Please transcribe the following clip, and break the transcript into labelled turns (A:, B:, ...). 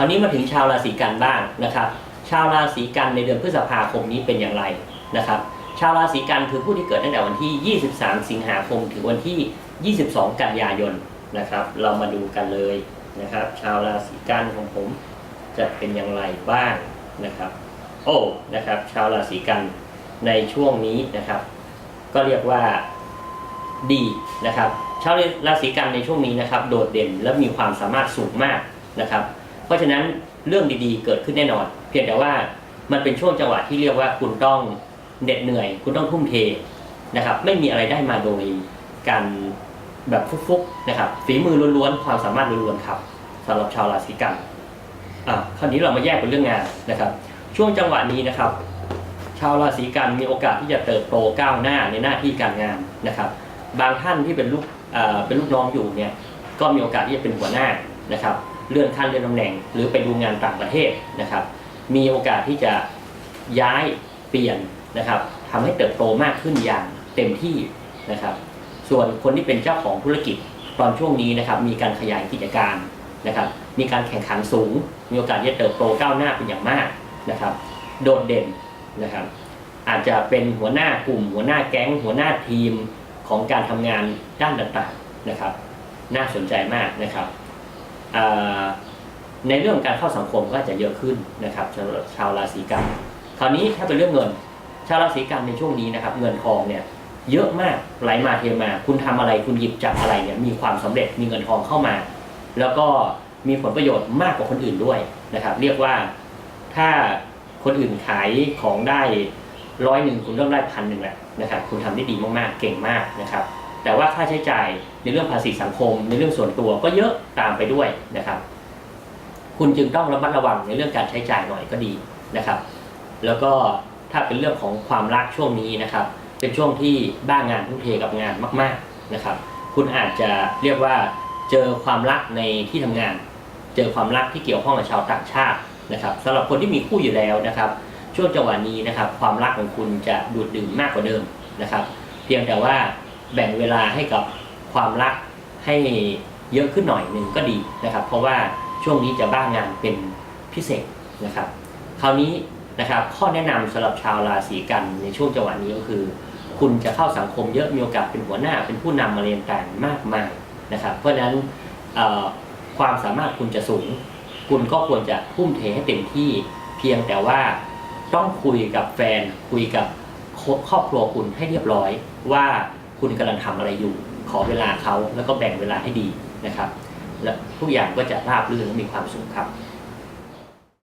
A: ราวนี้มาถึงชาวราศีกันบ้างนะครับ ชาวราศีกันในเดือนพฤษภาคมนี้เป็นอย่างไรนะครับ ชาวราศีกันคือผู้ที่เกิดตั้งแต่วันที่ 23 สิงหาคม ถึงวันที่ 22 กันยายนนะครับ เรามาดูกันเลยนะครับ ชาวราศีกันของผมจะเป็นอย่างไรบ้างนะครับ โอ้นะครับ ชาวราศีกันในช่วงนี้นะครับ ก็เรียกว่าดีนะครับ ชาวราศีกันในช่วงนี้นะครับ โดดเด่นและมีความสามารถสูงมากนะครับ เพราะฉะนั้นเรื่องดีๆ เกิดขึ้นแน่นอน เพียงแต่ว่ามันเป็นช่วงจังหวะที่เรียกว่าคุณต้องเหน็ดเหนื่อย คุณต้องทุ่มเทนะครับ ไม่มีอะไรได้มาโดยการแบบฟุกๆนะครับฝีมือล้วนๆความสามารถล้วนๆครับสำหรับชาวราศีกันอะคราวนี้เรามาแยกเป็นเรื่องงานนะครับ ช่วงจังหวะนี้นะครับ ชาวราศีกันมีโอกาสที่จะเติบโตก้าวหน้าในหน้าที่การงานนะครับ บางท่านที่เป็นลูกเอ่อเป็นลูกน้องอยู่เนี่ยก็มีโอกาสที่จะเป็นหัวหน้า นะครับเลื่อนขั้นเลื่อนตำแหน่ง หรือไปดูงานต่างประเทศนะครับ มีโอกาสที่จะย้ายเปลี่ยนนะครับทำให้เติบโตมากขึ้นอย่างเต็มที่นะครับ ส่วนคนที่เป็นเจ้าของธุรกิจตอนช่วงนี้นะครับ มีการขยายกิจการนะครับ มีการแข่งขันสูง มีโอกาสที่จะเติบโตก้าวหน้าเป็นอย่างมากนะครับ โดดเด่นนะครับ อาจจะเป็นหัวหน้ากลุ่ม หัวหน้าแก๊ง หัวหน้าทีมของการทำงานด้านต่างๆนะครับ น่าสนใจมากนะครับ ในเรื่องการเข้าสังคมก็อาจจะเยอะขึ้นนะครับชาวราศีกันคราวนี้ถ้าเป็นเรื่องเงิน ชาวราศีกันในช่วงนี้นะครับ เงินทองเนี่ยเยอะมากไหลมาเทมา คุณทำอะไรคุณหยิบจับอะไรเนี่ยมีความสำเร็จมีเงินทองเข้ามา แล้วก็มีผลประโยชน์มากกว่าคนอื่นด้วยนะครับ เรียกว่าถ้าคนอื่นขายของได้ร้อยหนึ่งคุณต้องได้พันหนึ่งแหละนะครับ คุณทำได้ดีมากๆเก่งมากนะครับ แต่ว่าค่าใช้จ่ายในเรื่องภาษีสังคม ในเรื่องส่วนตัวก็เยอะตามไปด้วยนะครับ คุณจึงต้องระมัดระวังในเรื่องการใช้จ่ายหน่อยก็ดีนะครับ แล้วก็ถ้าเป็นเรื่องของความรักช่วงนี้นะครับ เป็นช่วงที่บ้างานทุ่มเทกับงานมาก ๆนะครับ คุณอาจจะเรียกว่าเจอความรักในที่ทำงาน เจอความรักที่เกี่ยวข้องกับชาวต่างชาตินะครับสำหรับคนที่มีคู่อยู่แล้วนะครับ ช่วงจังหวะนี้นะครับ ความรักของคุณจะดูดดื่มมากกว่าเดิมนะครับ เพียงแต่ว่า แบ่งเวลาให้กับความรักให้เยอะขึ้นหน่อยหนึ่งก็ดีนะครับ เพราะว่าช่วงนี้จะบ้างงานเป็นพิเศษนะครับ คราวนี้นะครับข้อแนะนำสำหรับชาวราศีกันในช่วงจังหวะนี้ก็คือ คุณจะเข้าสังคมเยอะมีโอกาสเป็นหัวหน้าเป็นผู้นำมาเรียนต่างมากมายนะครับ เพราะฉะนั้นความสามารถคุณจะสูง คุณก็ควรจะทุ่มเทให้เต็มที่เพียงแต่ว่าต้องคุยกับแฟนคุยกับครอบครัวคุณให้เรียบร้อยว่า คุณกำลังทำอะไรอยู่ ขอเวลาเขาแล้วก็แบ่งเวลาให้ดีนะครับ และทุกอย่างก็จะราบรื่นและมีความสุขครับ